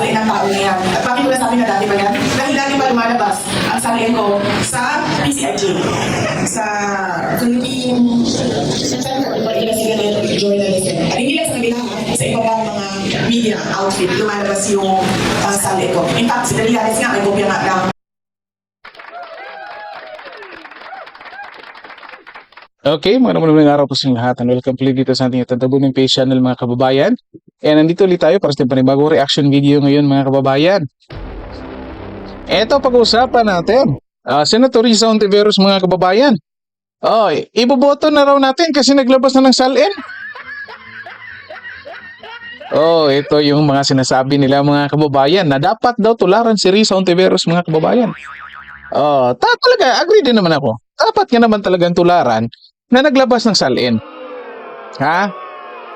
salain ng tao na yan. At bakit ko nasabi na dati pa yan? Dahil dati pa lumalabas ang salain ko sa PCIJ. Sa Philippine Journalism. Hindi lang sa kanila, ha, sa iba pang mga media outfit, lumalabas yung uh, salain ko. In fact, si Dalilanes nga, may kopya nga ng Okay, mga naman araw po sa lahat and welcome ulit dito sa ating Tatabunong Page channel mga kababayan. And nandito ulit tayo para sa panibagong reaction video ngayon mga kababayan. Ito pag-uusapan natin. Ah, Senator Risa Ontiveros mga kababayan. Oh, iboboto na raw natin kasi naglabas na ng salin. Oh, ito yung mga sinasabi nila mga kababayan na dapat daw tularan si Risa Ontiveros mga kababayan. Oh, ta talaga, agree din naman ako. Dapat nga naman talagang tularan na naglabas ng salin. Ha?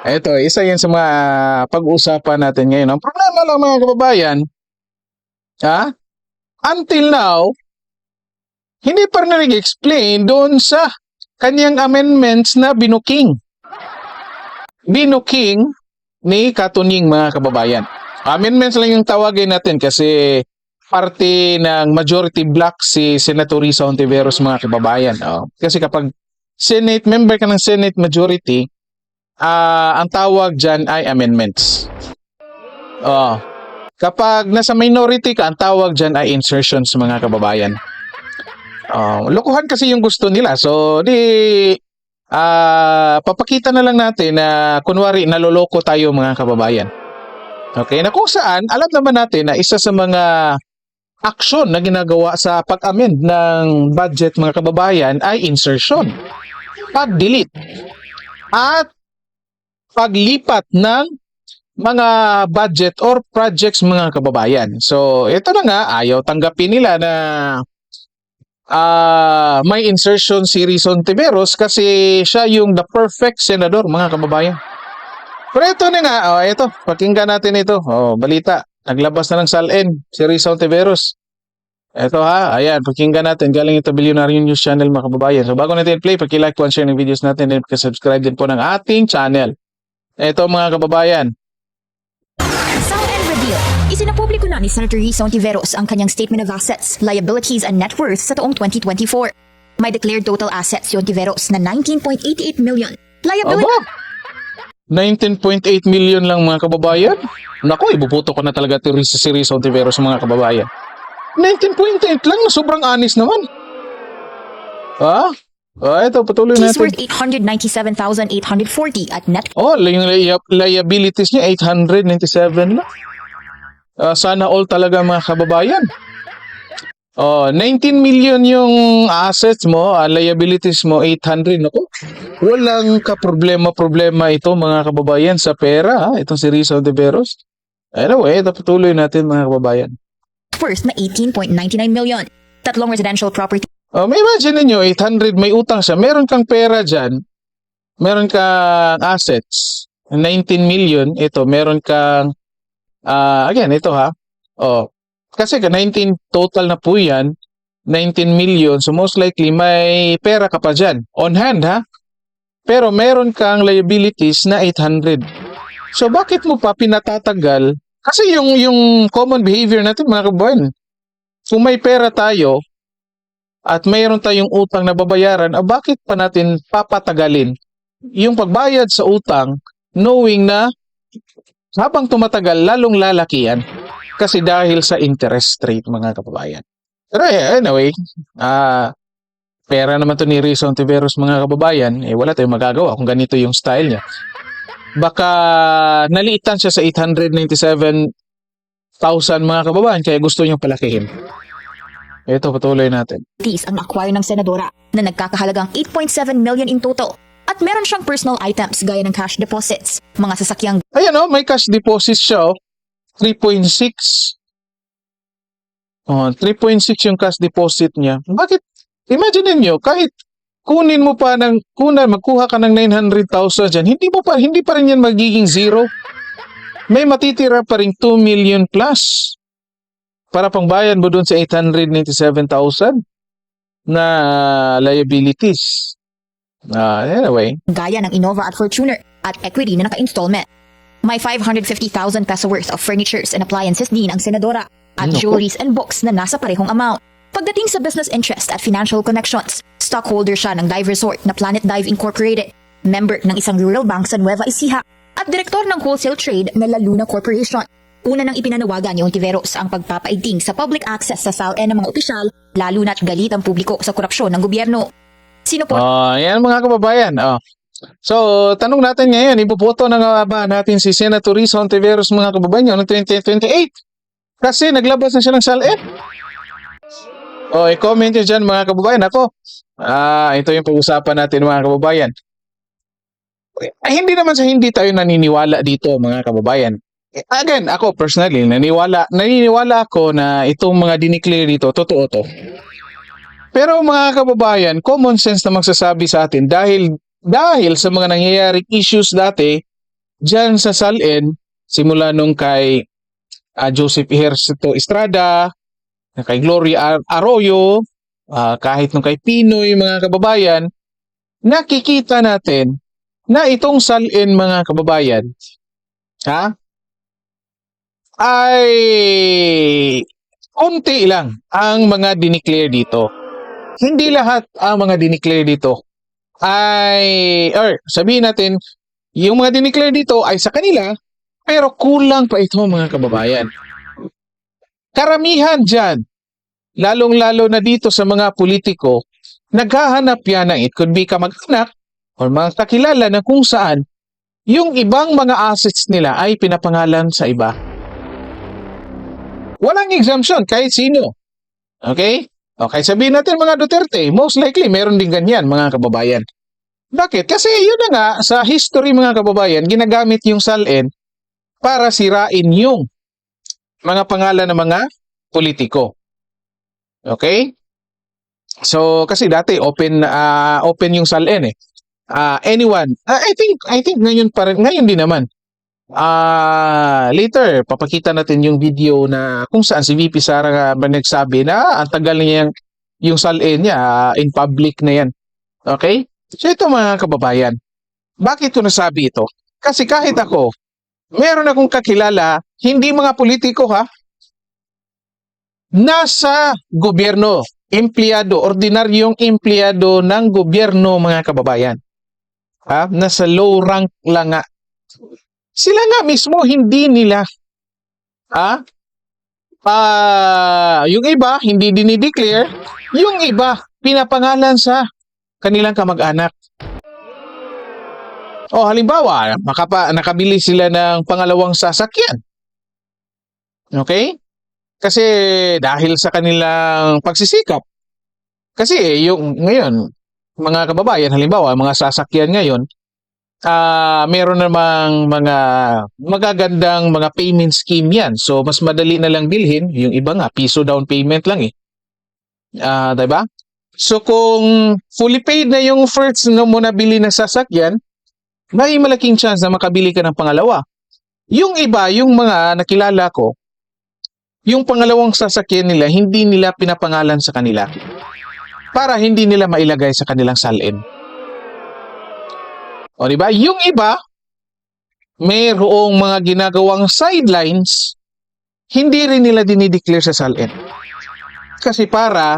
Ito, isa yan sa mga pag-uusapan natin ngayon. Ang problema lang mga kababayan, ha? Until now, hindi pa rin nag-explain doon sa kanyang amendments na binuking. Binuking ni Katuning mga kababayan. Amendments lang yung tawagin natin kasi parte ng majority block si Senator Risa Ontiveros mga kababayan. Oh. Kasi kapag Senate member ka ng Senate majority, ah ang tawag dyan ay amendments. Oh. Kapag nasa minority ka, ang tawag dyan ay insertions mga kababayan. Oh, lokohan kasi yung gusto nila. So, di ah papakita na lang natin na kunwari naloloko tayo mga kababayan. Okay, na kung saan alam naman natin na isa sa mga aksyon na ginagawa sa pag-amend ng budget mga kababayan ay insertion, pag-delete, at paglipat ng mga budget or projects mga kababayan. So, ito na nga, ayaw tanggapin nila na ah may insertion si Rizon Tiveros kasi siya yung the perfect senador mga kababayan. Pero ito na nga, oh, ito, pakinggan natin ito. Oh, balita. Naglabas na ng salin si Rizal Tiveros. Ito ha, ayan, pakinggan natin. Galing ito Billionaire News Channel mga kababayan. So bago natin play, pakilike po and share ng videos natin and subscribe din po ng ating channel. Ito mga kababayan. Sal and reveal, isinapubliko na ni Senator Risa Ontiveros ang kanyang Statement of Assets, Liabilities and Net Worth sa taong 2024. May declared total assets si Ontiveros na 19.88 million. Liability Aba! 19.8 million lang mga kababayan. Nako, ibubuto ko na talaga si Risa Ontiveros mga kababayan. 19.8 lang, sobrang anis naman. Ha? Ah, ito, patuloy is natin. worth 897,840 at net Oh, yung lia- liabilities niya 897 lang. Ah, sana all talaga mga kababayan. Oh, 19 million yung assets mo, ah, liabilities mo 800 nako. Walang ka problema problema ito mga kababayan sa pera, ha? Itong si Rizal de Veros. Anyway, ito patuloy natin mga kababayan. Worth na 18.99 million. Tatlong residential property Oh, may imagine niyo 800 may utang siya. Meron kang pera diyan. Meron kang assets 19 million. Ito, meron kang ah again, ito ha. Oh, kasi ka 19 total na po 'yan. 19 million. So most likely may pera ka pa diyan on hand ha. Pero meron kang liabilities na 800. So bakit mo pa pinatatagal? Kasi yung yung common behavior natin mga kabayan. Kung may pera tayo, at mayroon tayong utang na babayaran, ah, bakit pa natin papatagalin yung pagbayad sa utang knowing na habang tumatagal, lalong lalaki yan kasi dahil sa interest rate mga kababayan. Pero eh, anyway, ah pera naman to ni Rizzo Ontiveros mga kababayan, eh wala tayong magagawa kung ganito yung style niya. Baka naliitan siya sa 897,000 mga kababayan kaya gusto niyang palakihin. Ito, patuloy natin. ang acquire ng senadora na nagkakahalagang 8.7 million in total. At meron siyang personal items gaya ng cash deposits, mga sasakyang Ayan oh, may cash deposit siya oh. 3.6. Oh, 3.6 yung cash deposit niya. Bakit? Imagine niyo kahit kunin mo pa ng kunan magkuha ka ng 900,000 diyan, hindi mo pa hindi pa rin yan magiging zero. May matitira pa ring 2 million plus para pangbayan mo doon sa 897,000 na liabilities. Ah, anyway, gaya ng Innova at Fortuner at equity na naka-installment. May 550,000 peso worth of furnitures and appliances din ang senadora at Naku. jewelries and books na nasa parehong amount. Pagdating sa business interest at financial connections, stockholder siya ng dive resort na Planet Dive Incorporated, member ng isang rural bank sa Nueva Ecija, at direktor ng wholesale trade na La Luna Corporation. Una nang ipinanawagan ni Ontiveros ang pagpapaigting sa public access sa SALN ng mga opisyal, lalo na't galit ang publiko sa korupsyon ng gobyerno. Sino po Oh, yan mga kababayan. Oh. So, tanong natin ngayon, ipuputo na nga ba natin si Senator Risa Ontiveros mga kababayan noong 2028? Kasi naglabas na siya ng SALN. Oh, i-comment nyo dyan mga kababayan. Ako, ah, ito yung pag-usapan natin mga kababayan. Ay, hindi naman sa hindi tayo naniniwala dito mga kababayan. Again, ako personally, naniniwala, naniniwala ako na itong mga dineclare dito, totoo to. Pero mga kababayan, common sense na magsasabi sa atin dahil dahil sa mga nangyayaring issues dati diyan sa SALN simula nung kay ah, Joseph Ejercito Estrada, kay Gloria Ar- Arroyo, ah, kahit nung kay Pinoy mga kababayan, nakikita natin na itong SALN mga kababayan, ha? ay konti lang ang mga dineclare dito hindi lahat ang mga dineclare dito ay, or sabihin natin, yung mga dineclare dito ay sa kanila, pero kulang pa ito mga kababayan. Karamihan dyan, lalong-lalo na dito sa mga politiko, naghahanap yan ng it could be kamag-anak or mga kakilala na kung saan yung ibang mga assets nila ay pinapangalan sa iba. Walang exemption kahit sino. Okay? Okay, sabihin natin mga Duterte, most likely meron din ganyan mga kababayan. Bakit? Kasi yun na nga, sa history mga kababayan, ginagamit yung SALN para sirain yung mga pangalan ng mga politiko. Okay? So, kasi dati open ah, open yung SALN eh. Ah, anyone, ah, I think I think ngayon pa rin, ngayon din naman. Ah, later papakita natin yung video na kung saan si VP Sara nga ba nagsabi na ang tagal niya yung, yung SALN niya ah, in public na yan. Okay? So ito mga kababayan, bakit ko nasabi ito? Kasi kahit ako, meron akong kakilala, hindi mga politiko ha, nasa gobyerno, empleyado, ordinaryong empleyado ng gobyerno mga kababayan. Ha? Nasa low rank lang nga. Sila nga mismo hindi nila ha? Ah, yung iba hindi dinideclare, yung iba pinapangalan sa kanilang kamag-anak. O halimbawa, makapa, nakabili sila ng pangalawang sasakyan. Okay? Kasi dahil sa kanilang pagsisikap. Kasi yung ngayon, mga kababayan, halimbawa, mga sasakyan ngayon, ah meron namang mga magagandang mga payment scheme yan. So, mas madali na lang bilhin. Yung iba nga, piso down payment lang eh. Ah, 'di ba? So, kung fully paid na yung first na mo nabili na sasakyan, may malaking chance na makabili ka ng pangalawa. Yung iba, yung mga nakilala ko, yung pangalawang sasakyan nila, hindi nila pinapangalan sa kanila para hindi nila mailagay sa kanilang salin. O di ba? Yung iba, mayroong mga ginagawang sidelines, hindi rin nila dinideclare sa salin. Kasi para,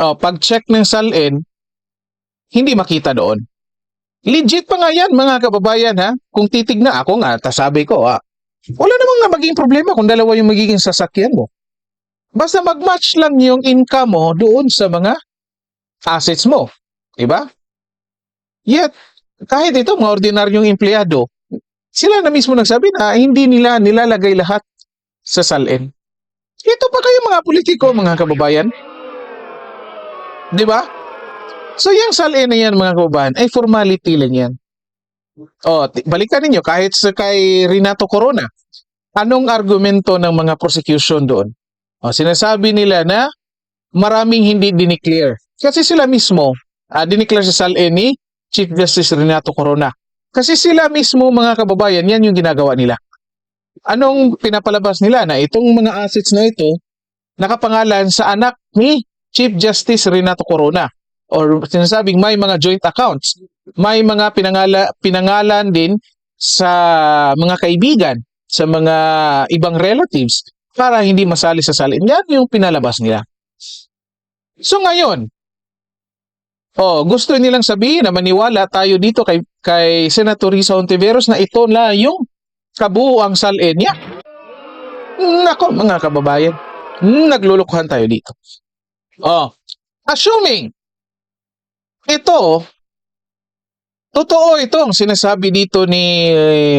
oh, pag-check ng salin, hindi makita doon. Legit pa nga yan, mga kababayan, ha? Kung titignan ako nga, tasabi ko, ha? Wala namang nga magiging problema kung dalawa yung magiging sasakyan mo. Basta mag-match lang yung income mo doon sa mga assets mo. Diba? Yet, kahit ito, mga ordinaryong empleyado, sila na mismo nagsabi na hindi nila nilalagay lahat sa salin. Ito pa kayo mga politiko, mga kababayan. Di ba? So, yung salin na yan, mga kababayan, ay formality lang yan. O, ti- balikan ninyo, kahit sa kay Renato Corona, anong argumento ng mga prosecution doon? O, sinasabi nila na maraming hindi dineclare. Kasi sila mismo, uh, dineclare sa SALN ni Chief Justice Renato Corona. Kasi sila mismo, mga kababayan, yan yung ginagawa nila. Anong pinapalabas nila na itong mga assets na ito nakapangalan sa anak ni Chief Justice Renato Corona or sinasabing may mga joint accounts. May mga pinangala, pinangalan din sa mga kaibigan, sa mga ibang relatives para hindi masali sa salin. Yan yung pinalabas nila. So ngayon, oh, gusto nilang sabihin na maniwala tayo dito kay, kay Senator Risa Ontiveros na ito na yung kabuuang salin niya. Nako, mga kababayan, naglulukuhan tayo dito. Oh, assuming ito, totoo itong sinasabi dito ni,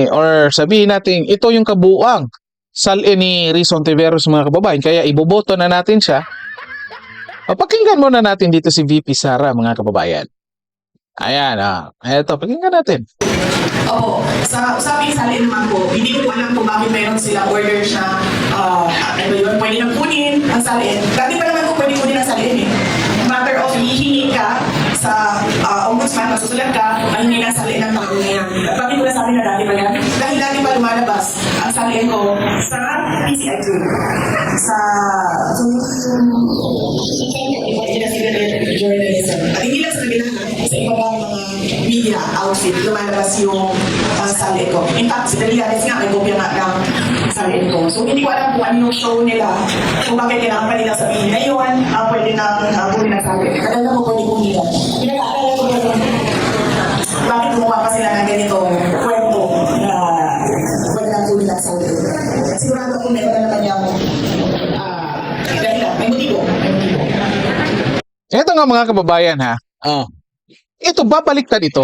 or sabihin natin, ito yung kabuuang salin ni Risa Ontiveros mga kababayan. Kaya iboboto na natin siya. Pakinggan muna natin dito si VP Sara mga kababayan. Ayan, ah. Eto, pakinggan natin. Oo. Sa usaping salin naman po, hindi ko alam kung bakit mayroon silang order siya, ah, ano yun, pwede nang kunin ang salin. Dati pa naman po pwede kunin ang salin eh. Matter of hihingi ka sa ah, ombudsman, masusulat ka, mahingi ng salin ng tao na yan. At bakit ko nasabi na dati pa yan? Dahil dati pa lumalabas ang salin ko sa PCIQ. Sa journalism. At hindi lang sa kanila, ha? sa iba mga media outfit, lumalabas yung uh, salin ko. In fact, si Dalianes nga, may kopya nga ng salin ko. So, hindi ko alam kung ano yung show nila, kung bakit kailangan pa nila sabihin na yun, uh, pwede na uh, kunin ng salin. Kaya na ko pwede kunin. Pinag-aalala ko ba yun? Bakit gumawa pa sila ng ganito kwento na pwede na kunin ng salin? Sigurado ko meron na naman yung uh, dahilan. May motibo. May motibo. Ito nga mga kababayan ha. Oh. Ito babaliktad ito.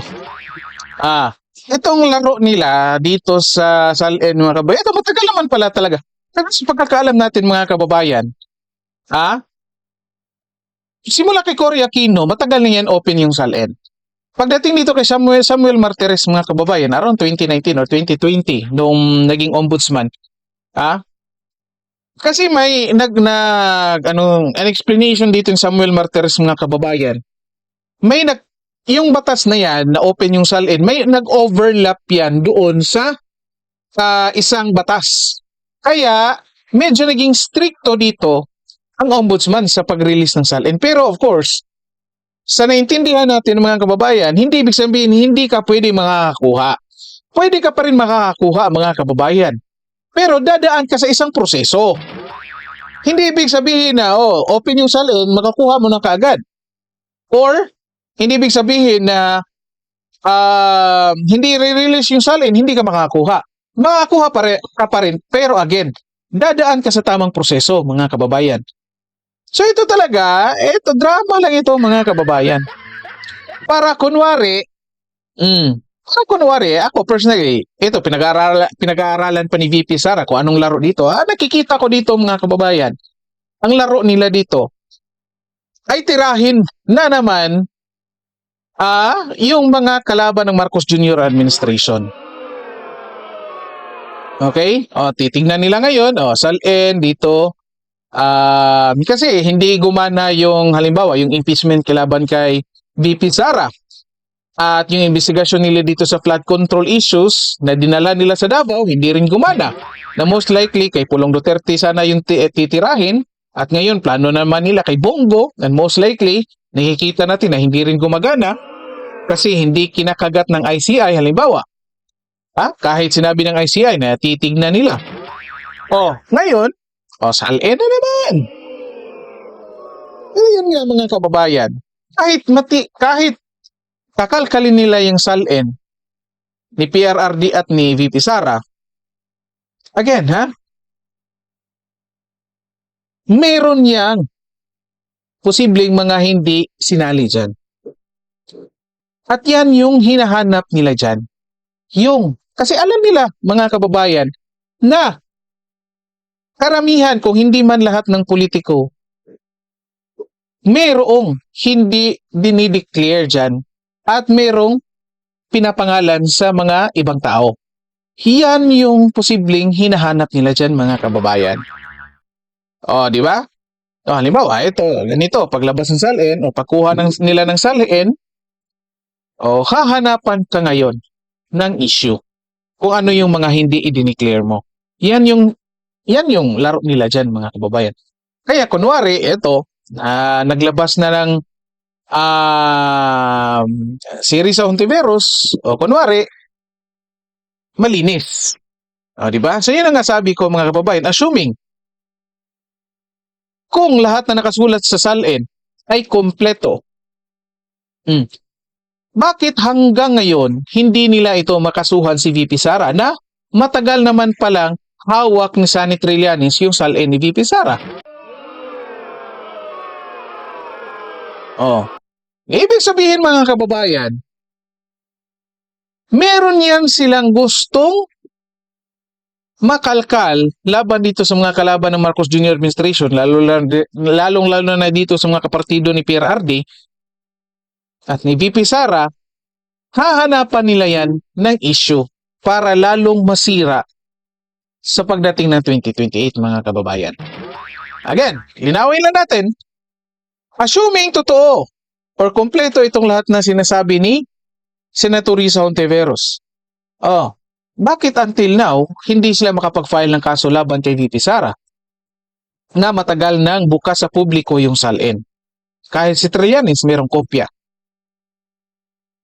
Ah, itong laro nila dito sa Salin mga kababayan. Ito matagal naman pala talaga. Pero sa pagkakaalam natin mga kababayan, ha? Simula kay Cory Aquino, matagal na yan open yung Salin. Pagdating dito kay Samuel Samuel Martires mga kababayan, around 2019 or 2020 nung naging ombudsman, ha? Kasi may nag nag ano an explanation dito yung Samuel Martires mga kababayan. May nag yung batas na yan na open yung salin, may nag-overlap yan doon sa ah, isang batas. Kaya medyo naging stricto dito ang ombudsman sa pag-release ng salin. Pero of course, sa naintindihan natin mga kababayan, hindi ibig sabihin hindi ka pwede makakakuha. Pwede ka pa rin makakakuha mga kababayan. Pero dadaan ka sa isang proseso. Hindi ibig sabihin na, oh, open yung salin, makakuha mo na kaagad. Or, hindi ibig sabihin na ah, hindi re-release yung salin, hindi ka makakakuha. Makakuha pa rin, ka pa rin, pero again, dadaan ka sa tamang proseso, mga kababayan. So ito talaga, ito drama lang ito, mga kababayan. Para kunwari, mm, para kunwari, ako personally, ito, pinag-aaralan, pinag-aaralan pa ni VP Sara kung anong laro dito. Ah, nakikita ko dito, mga kababayan, ang laro nila dito ay tirahin na naman ah, yung mga kalaban ng Marcos Jr. administration. Okay? O, titingnan nila ngayon, o, salin dito. Ah, kasi hindi gumana yung halimbawa, yung impeachment kilaban kay VP Sara. At yung investigasyon nila dito sa flood control issues na dinala nila sa Davao, hindi rin gumana. Na most likely kay Pulong Duterte sana yung ti- titirahin. At ngayon, plano naman nila kay Bongo and most likely, nakikita natin na hindi rin gumagana kasi hindi kinakagat ng ICI halimbawa. Ha? Kahit sinabi ng ICI na titignan nila. Oh, ngayon, oh, salin na naman. Ngayon nga mga kababayan, kahit mati, kahit kakalkalin nila yung salin ni PRRD at ni VP Sara, again, ha? Meron yang posibleng mga hindi sinali dyan. At yan yung hinahanap nila dyan. Yung, kasi alam nila, mga kababayan, na karamihan, kung hindi man lahat ng politiko, merong hindi dinideclare dyan at merong pinapangalan sa mga ibang tao. Yan yung posibleng hinahanap nila dyan, mga kababayan. O, di ba? O, halimbawa, ito, ganito, paglabas ng salin o pagkuha ng, nila ng salin, o hahanapan ka ngayon ng issue kung ano yung mga hindi i-declare mo. Yan yung yan yung laro nila dyan, mga kababayan. Kaya kunwari, ito, ah, naglabas na ng um, si Risa Hontiveros, o kunwari, malinis. O, di ba? So, yun ang sabi ko mga kababayan. Assuming, kung lahat na nakasulat sa salin ay kompleto, hmm, bakit hanggang ngayon hindi nila ito makasuhan si VP Sara na matagal naman palang hawak ni Sunny Trillanes yung salin ni VP Sara? Oh. Ibig sabihin mga kababayan, meron yan silang gustong makalkal laban dito sa mga kalaban ng Marcos Jr. administration, lalo, lalong lalo na dito sa mga kapartido ni Ardi at ni VP Sara, hahanapan nila yan ng issue para lalong masira sa pagdating ng 2028 mga kababayan. Again, linawin lang natin, assuming totoo or kompleto itong lahat na sinasabi ni Senator Risa. Oh, bakit until now, hindi sila makapag-file ng kaso laban kay VP Sara? Na matagal nang bukas sa publiko yung salin. Kahit si Trillanes merong kopya.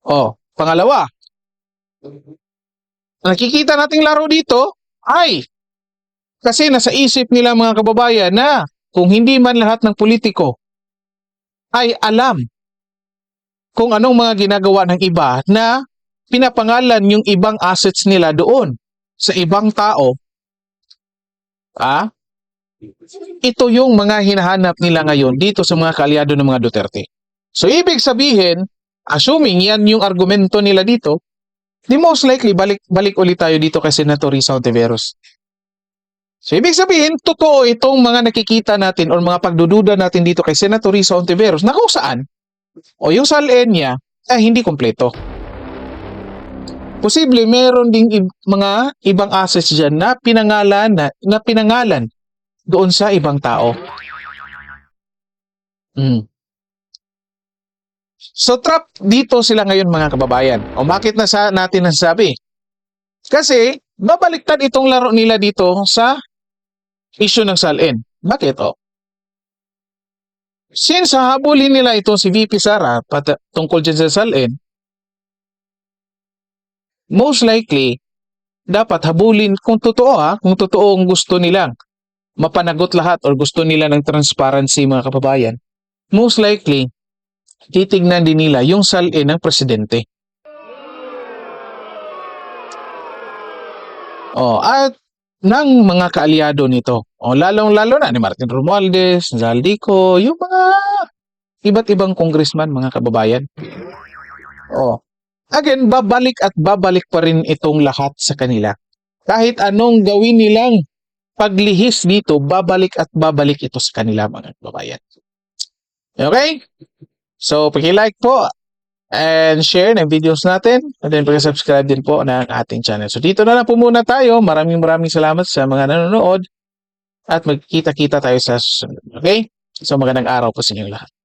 Oh, pangalawa, nakikita nating laro dito ay kasi nasa isip nila mga kababayan na kung hindi man lahat ng politiko ay alam kung anong mga ginagawa ng iba na pinapangalan yung ibang assets nila doon sa ibang tao, ah, ito yung mga hinahanap nila ngayon dito sa mga kaalyado ng mga Duterte. So, ibig sabihin, assuming yan yung argumento nila dito, di most likely, balik, balik ulit tayo dito kay Senator Risa Ontiveros. So, ibig sabihin, totoo itong mga nakikita natin or mga pagdududa natin dito kay Senator Risa Ontiveros na kung saan, o yung salin niya ay hindi kompleto. Posible meron ding ib- mga ibang assets diyan na pinangalan na, na pinangalan doon sa ibang tao. Mm. So trap dito sila ngayon mga kababayan. O bakit na sa natin nasasabi? Kasi babaliktad itong laro nila dito sa issue ng salin. Bakit o? Since hahabulin nila ito si VP Sara pat- tungkol dyan sa salin, most likely, dapat habulin kung totoo ha, kung totoo ang gusto nilang mapanagot lahat or gusto nila ng transparency mga kababayan, most likely, titignan din nila yung salin ng presidente. Oh, at ng mga kaalyado nito. O lalong-lalo na ni Martin Romualdez, Zaldico, yung mga iba't ibang congressman, mga kababayan. Oh. Again, babalik at babalik pa rin itong lahat sa kanila. Kahit anong gawin nilang paglihis dito, babalik at babalik ito sa kanila, mga kababayan. Okay? So, paki-like po and share ng videos natin and then pag-subscribe din po ng ating channel. So dito na lang po muna tayo. Maraming maraming salamat sa mga nanonood at magkita-kita tayo sa susunod. Okay? So magandang araw po sa inyong lahat.